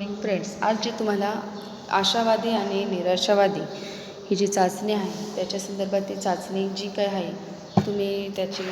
Friends आज जे तुम्हाला आशावादी आणि निराशावादी ही जी चाचणी आहे त्याच्या संदर्भात ती चाचणी जी काय आहे तुम्ही त्याची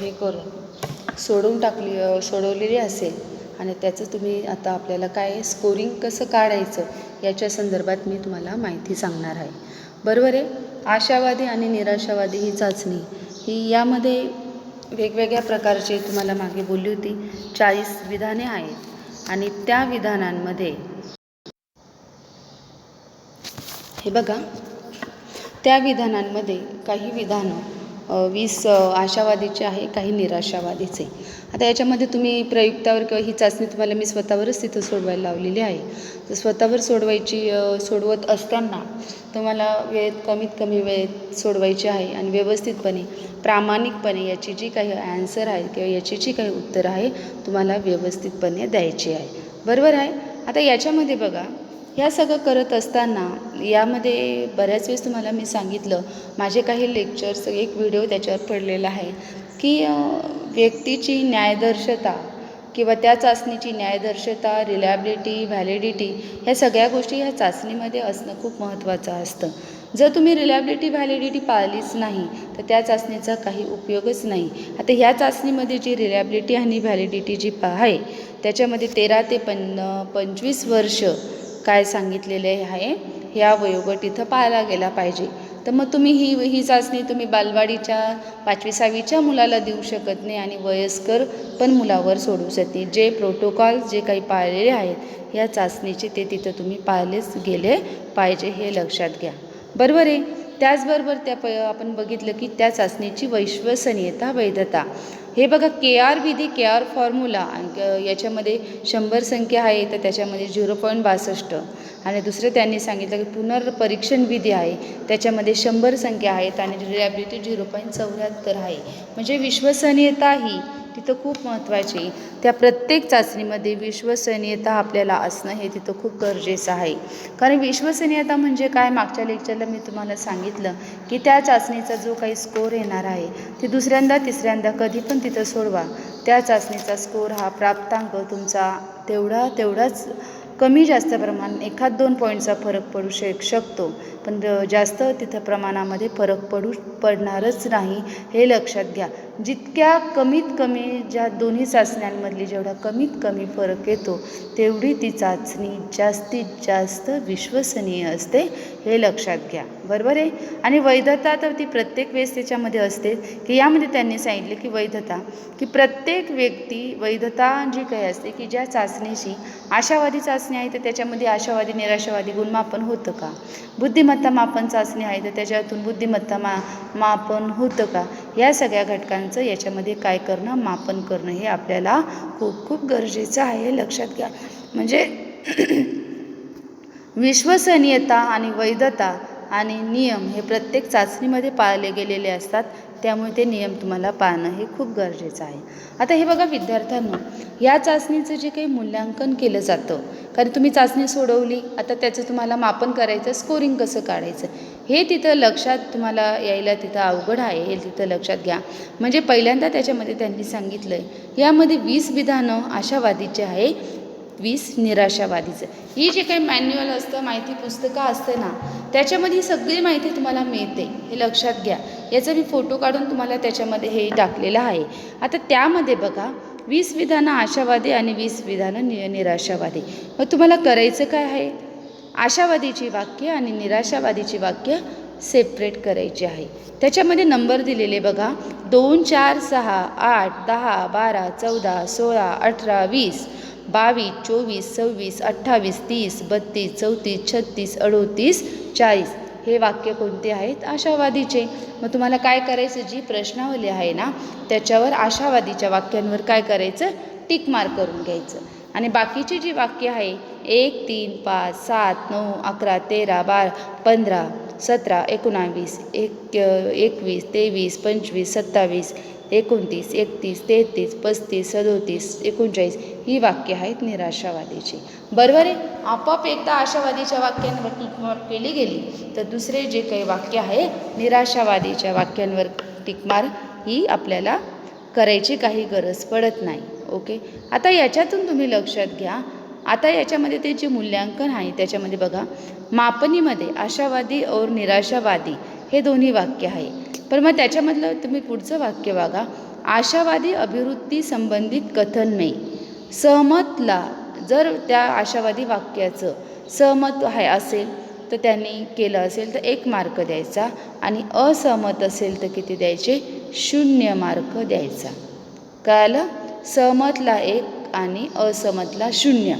हे करून सोडून टाकली सोडवलेली असेल आणि त्याचं तुम्ही आता आपल्याला काय स्कोरिंग कसं काढायचं याच्या संदर्भात मी तुम्हाला माहिती सांगणार आहे. बरोबर आहे? आशावादी आणि निराशावादी ही चाचणी ही यामध्ये वेगवेगळ्या प्रकारचे तुम्हाला मागे बोलली होती. चाळीस विधाने आहेत. आणि त्या विधानांमध्ये हे बघा त्या विधानांमध्ये काही विधानं वीस आशावादीचे आहे काही निराशावादीचे. आता याच्यामध्ये तुम्ही प्रयुक्तावर किंवा ही चाचणी तुम्हाला मी स्वतःवरच तिथं सोडवायला लावलेली आहे. तर स्वतःवर सोडवायची सोडवत असताना तुम्हाला वेळेत कमीत कमी वेळेत सोडवायची आहे आणि व्यवस्थितपणे प्रामाणिकपणे याची जी काही ॲन्सर आहे किंवा याची जी काही उत्तर आहे तुम्हाला व्यवस्थितपणे द्यायची आहे. बरोबर आहे? आता याच्यामध्ये बघा ह्या सगळं करत असताना यामध्ये बऱ्याच वेळेस तुम्हाला मी सांगितलं माझे काही लेक्चर्स एक व्हिडिओ त्याच्यावर पडलेला आहे की व्यक्तीची न्यायदर्शता किंवा त्या चाचणीची न्यायदर्शता रिलॅबिलिटी व्हॅलिडिटी ह्या सगळ्या गोष्टी ह्या चाचणीमध्ये असणं खूप महत्त्वाचं असतं. जर तुम्ही रिलॅबिलिटी व्हॅलिडिटी पाळलीच नाही तर त्या चाचणीचा काही उपयोगच नाही. आता ह्या चाचणीमध्ये जी रिलॅबिलिटी आणि व्हॅलिडिटी जी आहे त्याच्यामध्ये तेरा ते पन्न पंचवीस वर्ष काय सांगितलेले आहे ह्या वयोगट इथं पाळला गेला पाहिजे. तर मग तुम्ही ही ही चाचणी तुम्ही बालवाडीच्या पाचवी सहावीच्या मुलाला देऊ शकत नाही आणि वयस्कर पण मुलावर सोडू शकते. जे प्रोटोकॉल जे काही पाळलेले आहेत या चाचणीचे ते तिथं तुम्ही पाळलेच गेले पाहिजे हे लक्षात घ्या. बरोबर आहे? त्याचबरोबर त्या प आपण बघितलं की त्या चाचणीची विश्वसनीयता वैधता. हे बघा के आर विधी के आर फॉर्म्युला याच्यामध्ये शंभर संख्या आहे तर त्याच्यामध्ये झिरो पॉईंट बासष्ट. आणि दुसरं त्यांनी सांगितलं की पुनर्परीक्षण विधी आहे त्याच्यामध्ये शंभर संख्या आहेत आणि रिलॅबिलिटी झिरो पॉईंट चौऱ्याहत्तर आहे. म्हणजे विश्वसनीयता ही तिथं खूप महत्त्वाची त्या प्रत्येक चाचणीमध्ये विश्वसनीयता आपल्याला असणं हे तिथं खूप गरजेचं आहे. कारण विश्वसनीयता म्हणजे काय? मागच्या लेक्चरला मी तुम्हाला सांगितलं की त्या चाचणीचा जो काही स्कोर येणार आहे ते दुसऱ्यांदा तिसऱ्यांदा कधी पण तिथं सोडवा. त्या चाचणीचा स्कोर हा प्राप्तांक तुमचा तेवढा तेवढाच कमी जास्त प्रमाण एखाद दोन पॉईंटचा फरक पडू शक शकतो. पण जास्त तिथं प्रमाणामध्ये फरक पडू पडणारच नाही हे लक्षात घ्या. जितक्या कमीत कमी ज्या दोन्ही चाचण्यांमधली जेवढा कमीत कमी फरक येतो तेवढी ती चाचणी जास्तीत जास्त विश्वसनीय असते हे लक्षात घ्या. बरोबर आहे? आणि वैधता तर ती प्रत्येक वेळेस त्याच्यामध्ये असते की यामध्ये त्यांनी सांगितले की वैधता. की प्रत्येक व्यक्ती वैधता जी काही असते की ज्या चाचणीशी आशावादी चाचणी आहे तर त्याच्यामध्ये आशावादी निराशावादी गुणमापन होतं का? बुद्धिमत्ता मापन चाचणी आहे तर त्याच्यातून बुद्धिमत्ता मा मापन होतं का? या सगळ्या घटकांचं याच्यामध्ये काय करणं मापन करणं हे आपल्याला खूप खूप गरजेचं आहे. लक्षात घ्या. म्हणजे विश्वसनीयता आणि वैधता आणि नियम हे प्रत्येक चाचणीमध्ये पाळले गेलेले असतात. त्यामुळे ते नियम तुम्हाला पाळणं हे खूप गरजेचं आहे. आता हे बघा विद्यार्थ्यांना या चाचणीचं जे काही मूल्यांकन केलं जातं कारण तुम्ही चाचणी सोडवली आता त्याचं तुम्हाला मापन करायचं स्कोरिंग कसं काढायचं हे तिथं लक्षात तुम्हाला यायला तिथं अवघड आहे हे तिथं लक्षात घ्या. म्हणजे पहिल्यांदा त्याच्यामध्ये त्यांनी सांगितलं आहे यामध्ये वीस विधानं आशावादीचे आहे वीस निराशावादीचं. ही जे काही मॅन्युअल असतं माहिती पुस्तकं असतं ना त्याच्यामध्ये ही सगळी माहिती तुम्हाला मिळते. हे लक्षात घ्या. याचा मी फोटो काढून तुम्हाला त्याच्यामध्ये हे टाकलेलं आहे. आता त्यामध्ये बघा वीस विधानं आशावादी आणि वीस विधानं नि निराशावादी. मग तुम्हाला करायचं काय आहे? आशावादीची वाक्य आणि निराशावादीची वाक्य सेपरेट करायची आहे. त्याच्यामध्ये नंबर दिलेले बघा. दोन चार सहा आठ दहा बारा चौदा सोळा अठरा वीस. बावीस चोवीस सव्वीस अठ्ठावीस तीस बत्तीस चौतीस छत्तीस अडोतीस चाळीस. हे वाक्य कोणते आहेत? आशावादीचे. मग तुम्हाला काय करायचं? जी प्रश्नावली आहे ना त्याच्यावर आशावादीच्या वाक्यांवर काय करायचं? टिक मार्क करून घ्यायचं. आणि बाकीची जी वाक्य आहे एक तीन पाच सात नऊ अकरा तेरा बारा पंधरा सतरा एकोणावीस एक एकवीस तेवीस पंचवीस सत्तावीस एकोणतीस एकतीस तेहतीस पस्तीस सदोतीस एकोणचाळीस ही वाक्य आहेत निराशावादीची. बरोबर आहे? आपोआप एकदा आशावादीच्या वाक्यांवर टिकमार केली गेली तर दुसरे जे काही वाक्य आहे निराशावादीच्या वाक्यांवर टिकमार ही आपल्याला करायची काही गरज पडत नाही. ओके? आता याच्यातून तुम्ही लक्षात घ्या. आता याच्यामध्ये ते जे मूल्यांकन आहे त्याच्यामध्ये बघा मापनीमध्ये आशावादी और निराशावादी हे दोन्ही वाक्य आहे. पण मग त्याच्यामधलं तुम्ही पुढचं वाक्य बघा आशावादी अभिवृद्धी संबंधित कथन नाही सहमतला जर त्या आशावादी वाक्याचं सहमत आहे असेल तर त्यांनी केलं असेल तर एक मार्क द्यायचा आणि असहमत असेल तर किती द्यायचे? शून्य मार्क द्यायचा. कळालं? सहमतला एक आणि असहमतला शून्य.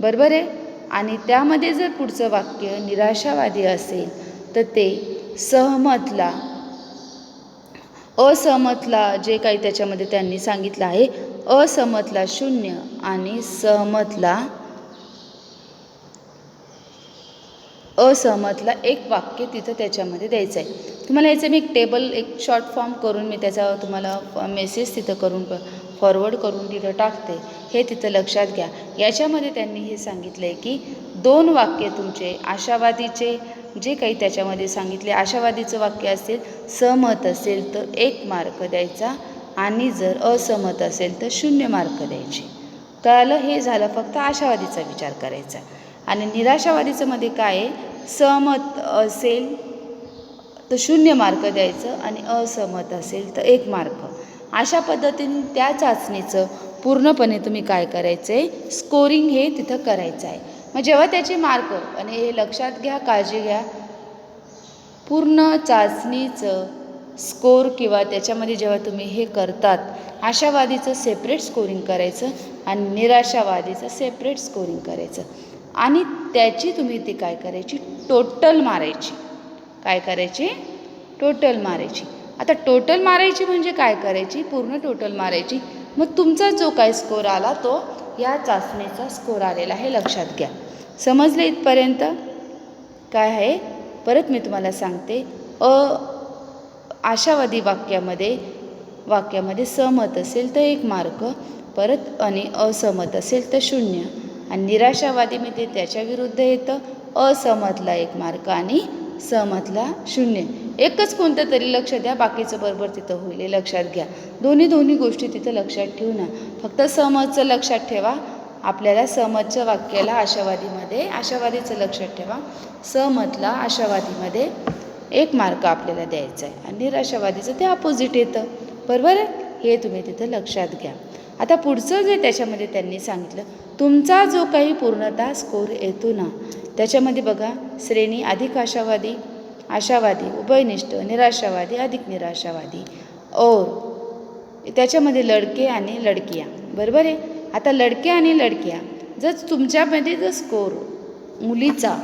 बरोबर आहे? आणि त्यामध्ये जर पुढचं वाक्य निराशावादी असेल तर ते सहमतला. असहमतला जे काही त्याच्यामध्ये त्यांनी सांगितलं आहे असहमतला शून्य आणि सहमतला असहमतला एक वाक्य तिथं त्याच्यामध्ये द्यायचं आहे तुम्हाला याचं मी एक टेबल एक शॉर्ट फॉर्म करून मी त्याचा तुम्हाला मेसेज तिथं करून फॉरवर्ड करून तिथं टाकते. हे तिथं लक्षात घ्या. याच्यामध्ये त्यांनी हे सांगितलं आहे की दोन वाक्य तुमचे आशावादीचे जे काही त्याच्यामध्ये सांगितले आशावादीचं वाक्य असेल सहमत असेल तर एक मार्क द्यायचा आणि जर असहमत असेल तर शून्य मार्क द्यायचे. कळालं हे झालं फक्त आशावादीचा विचार करायचा. आणि निराशावादीचं मध्ये काय आहे? सहमत असेल तर शून्य मार्क द्यायचं आणि असहमत असेल तर एक मार्क. अशा पद्धतीने त्या चाचणीचं पूर्णपणे तुम्ही काय करायचं आहे स्कोरिंग हे तिथं करायचं आहे मग जेव्हा त्याचे मार्क आणि हे लक्षात घ्या काळजी घ्या पूर्ण चाचणीचं स्कोर किंवा त्याच्यामध्ये जेव्हा तुम्ही हे करतात आशावादीचं सेपरेट स्कोरिंग करायचं आणि निराशावादीचं सेपरेट स्कोरिंग करायचं. आणि त्याची तुम्ही ती काय करायची? टोटल मारायची. काय करायची? टोटल मारायची. आता टोटल मारायची म्हणजे काय करायची? पूर्ण टोटल मारायची. मग तुमचा जो काय स्कोर आला तो या चाचणीचा स्कोर आलेला आहे लक्षात घ्या. समजले इथपर्यंत? काय आहे? परत मी तुम्हाला सांगते. अ आशावादी वाक्यामध्ये वाक्यामध्ये सहमत असेल तर एक मार्क परत आणि असहमत असेल तर शून्य. आणि निराशावादी मी ते त्याच्या विरुद्ध येतं असहमतला एक मार्क आणि सहमतला शून्य. एकच कोणतं तरी लक्ष द्या बाकीचं बरोबर तिथं होईल. हे लक्षात घ्या. दोन्ही दोन्ही गोष्टी तिथं लक्षात ठेवू ना फक्त सहमतचं लक्षात ठेवा. आपल्याला सहमतच्या वाक्याला आशावादीमध्ये आशावादीचं लक्षात ठेवा. सहमतला आशावादीमध्ये एक मार्क आपल्याला द्यायचा आहे. आणि निराशावादीचं ते अपोजिट येतं. बरोबर आहे? हे तुम्ही तिथं लक्षात घ्या. आता पुढचं जे त्याच्यामध्ये त्यांनी सांगितलं तुमचा जो काही पूर्णता स्कोर येतो ना त्याच्यामध्ये बघा श्रेणी अधिक आशावादी आशावादी उभयनिष्ठ निराशावादी अधिक निराशावादी और त्याच्यामध्ये लडके आणि लडकिया. बरोबर आहे? आता लडके आणि लडकिया जर तुमच्यामध्ये जर स्कोर मुलीचा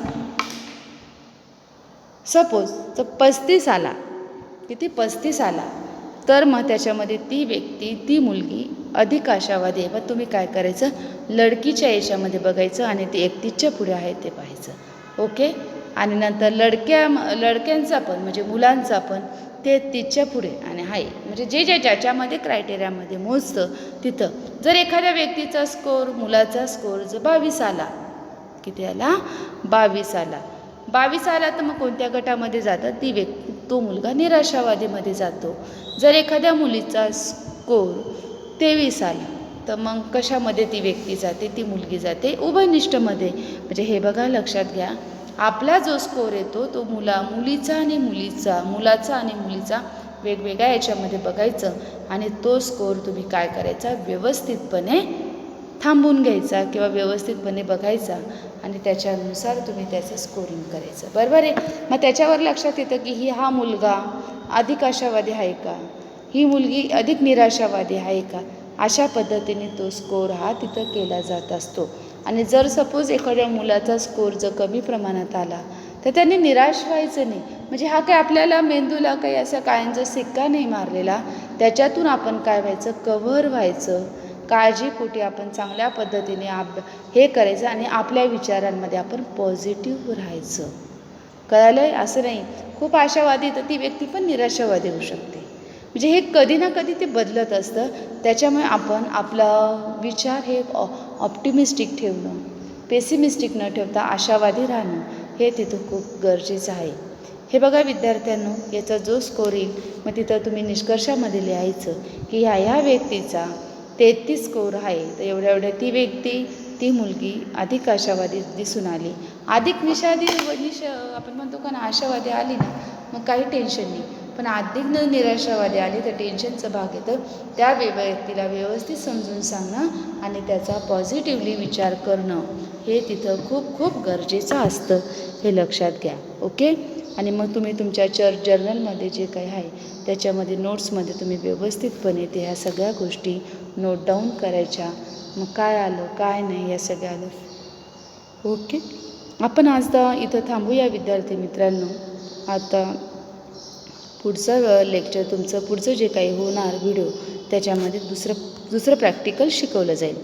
सपोज जर पस्तीस आला किती पस्तीस आला तर मग त्याच्यामध्ये ती व्यक्ती ती मुलगी अधिक आशावादी आहे. मग तुम्ही काय करायचं? लडकीच्या याच्यामध्ये बघायचं आणि ते एकतीसच्या पुढे आहे ते पाहायचं. ओके? आणि नंतर लडक्या लडक्यांचा पण म्हणजे मुलांचा पण ते तिच्या पुढे. आणि आहे म्हणजे जे जे ज्याच्यामध्ये क्रायटेरियामध्ये मोजतं तिथं. जर एखाद्या व्यक्तीचा स्कोर मुलाचा स्कोर जर बावीस आला किती आला? बावीस आला. बावीस आला तर मग कोणत्या गटामध्ये जातात? ती व्यक्ती तो मुलगा निराशावादीमध्ये जातो. जर एखाद्या मुलीचा स्कोर तेवीस आलं. तर मग कशामध्ये ती व्यक्ती जाते? ती मुलगी जाते उभयनिष्ठमध्ये. म्हणजे हे बघा लक्षात घ्या. आपला जो स्कोर येतो तो मुला मुलीचा आणि मुलीचा मुलाचा आणि मुलीचा वेगवेगळ्या याच्यामध्ये बघायचं आणि तो स्कोर तुम्ही काय करायचा? व्यवस्थितपणे थांबून घ्यायचा किंवा व्यवस्थितपणे बघायचा आणि त्याच्यानुसार तुम्ही त्याचं स्कोरिंग करायचं. बरोबर आहे? मग त्याच्यावर लक्षात येतं की ही हा मुलगा अधिक आशावादी आहे का? ही मुलगी अधिक निराशावादी आहे का? अशा पद्धतीने तो स्कोर हा तिथं केला जात असतो. आणि जर सपोज एखाद्या मुलाचा स्कोर जर कमी प्रमाणात आला तर त्यांनी निराश व्हायचं नाही. म्हणजे हा काय आपल्याला मेंदूला काही असा कायमचा सिक्का नाही मारलेला? त्याच्यातून आपण काय व्हायचं? कव्हर व्हायचं. काळजीपोटी आपण चांगल्या पद्धतीने आप हे करायचं आणि आपल्या विचारांमध्ये आपण पॉझिटिव्ह राहायचं. कळालं आहे असं नाही. खूप आशावादी तर ती व्यक्ती पण निराशावादी होऊ शकते. म्हणजे हे कधी ना कधी ते बदलत असतं. त्याच्यामुळे आपण आपला विचार हे ऑप्टिमिस्टिक ठेवणं पेसिमिस्टिक न ठेवता आशावादी राहणं हे तिथं खूप गरजेचं आहे. हे बघा विद्यार्थ्यांनो याचा जो स्कोर येईल मग तिथं तुम्ही निष्कर्षामध्ये लिहायचं की ह्या ह्या व्यक्तीचा तेहतीस स्कोर आहे. तर एवढ्या एवढ्या ती व्यक्ती ती मुलगी अधिक आशावादी दिसून आली. अधिक विषादी निश आपण म्हणतो का ना आशावादी आली ना मग काही टेन्शन नाही. पण अधिक न निराशावादी आली तर टेन्शनचं भाग येतं त्या व्यक्तीला व्यवस्थित समजून सांगणं आणि त्याचा पॉझिटिव्हली विचार करणं हे तिथं खूप खूप गरजेचं असतं. हे लक्षात घ्या. ओके आणि मग तुम्ही तुमच्या चर जर्नलमध्ये जे काही आहे त्याच्यामध्ये नोट्समध्ये तुम्ही व्यवस्थितपणे ते ह्या सगळ्या गोष्टी नोट डाऊन करायच्या. मग काय आलं काय नाही या सगळ्या आलं. ओके आपण आज इथं थांबूया विद्यार्थी मित्रांनो. आता पुढचं लेक्चर तुमचं पुढचं जे काही होणार व्हिडिओ त्याच्यामध्ये दुसरं दुसरं प्रॅक्टिकल शिकवलं जाईल.